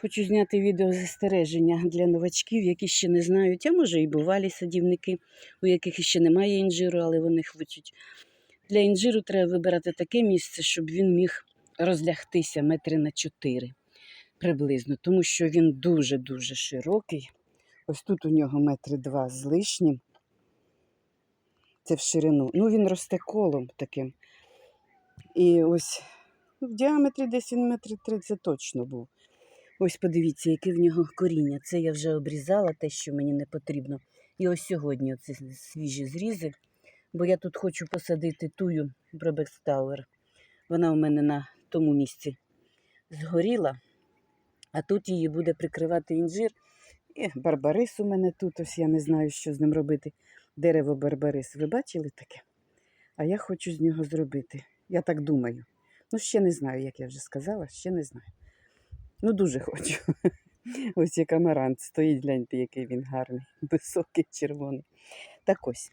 Хочу зняти відео застереження для новачків, які ще не знають, а може і бувалі садівники, у яких ще немає інжиру, але вони хочуть. Для інжиру треба вибирати таке місце, щоб він міг розлягтися метри на 4 приблизно, тому що він дуже-дуже широкий. Ось тут у нього метри два з лишнім. Це в ширину. Ну, він росте колом таким. І ось в діаметрі десь він метри три, це точно був. Ось подивіться, яке в нього коріння. Це я вже обрізала те, що мені не потрібно. І ось сьогодні оці свіжі зрізи, бо я тут хочу посадити тую Брабекстауер. Вона у мене на тому місці згоріла, а тут її буде прикривати інжир. І барбарис у мене тут, ось я не знаю, що з ним робити. Дерево барбарис. Ви бачили таке? А я хочу з нього зробити. Я так думаю. Ну, ще не знаю, як я вже сказала, ще не знаю. Ну, дуже хочу. Ось як амарант стоїть, гляньте, який він гарний, високий, червоний. Так ось.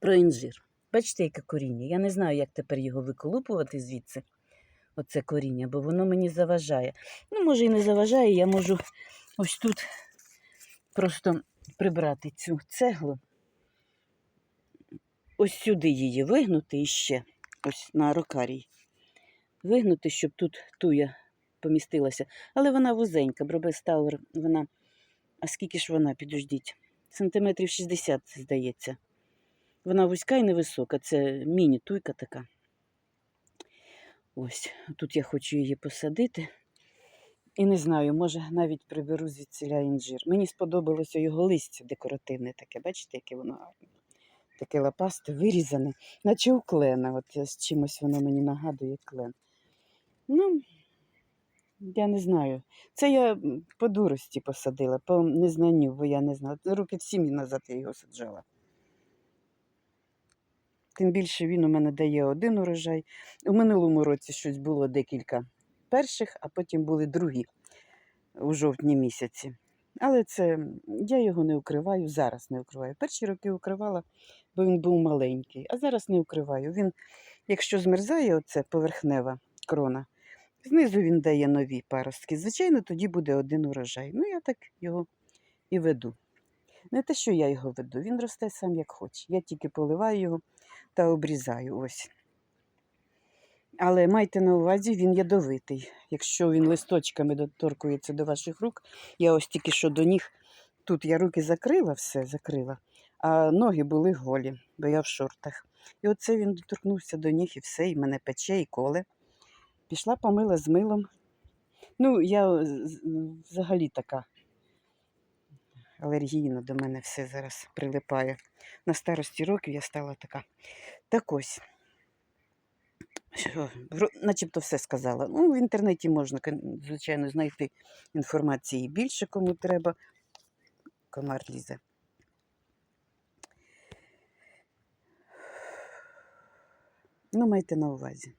Про інжир. Бачите, яке коріння? Я не знаю, як тепер його виколупувати звідси. Оце коріння, бо воно мені заважає. Ну, може, і не заважає, я можу ось тут просто прибрати цю цеглу. Ось сюди її вигнути іще, ось на рокарій. Вигнути, щоб тут туя помістилася. Але вона вузенька, Бробестауер, вона. А скільки ж вона, підождіть? Сантиметрів 60, здається. Вона вузька і невисока. Це міні-туйка така. Ось, тут я хочу її посадити. І не знаю, може навіть приберу звідсіля інжир. Мені сподобалося його листя декоративне таке. Бачите, яке воно гарне. Таке лапасте, вирізане, наче у клена. От з чимось воно мені нагадує клен. Ну, я не знаю. Це я по дурості посадила, по незнанню, бо я не знала. Років сім назад я його саджала. Тим більше він у мене дає один урожай. У минулому році щось було декілька перших, а потім були другі у жовтні місяці. Але це я його не укриваю, зараз не укриваю. Перші роки укривала, бо він був маленький, а зараз не укриваю. Він, якщо змерзає, оце поверхнева крона, знизу він дає нові паростки. Звичайно, тоді буде один урожай. Ну, я так його і веду. Не те, що я його веду, він росте сам як хоче. Я тільки поливаю його та обрізаю. Ось. Але майте на увазі, він ядовитий. Якщо він листочками доторкується до ваших рук, я ось тільки що до ніг, тут я руки закрила, все закрила, а ноги були голі, бо я в шортах. І оце він доторкнувся до ніг і все, і мене пече, і коле. Пішла помила з милом. Ну, я з- взагалі така алергійно до мене все зараз прилипає. На старості років я стала така. Так ось. Що, начебто все сказала. Ну, в інтернеті можна, звичайно, знайти інформації більше, кому треба. Комар лізе. Ну, майте на увазі.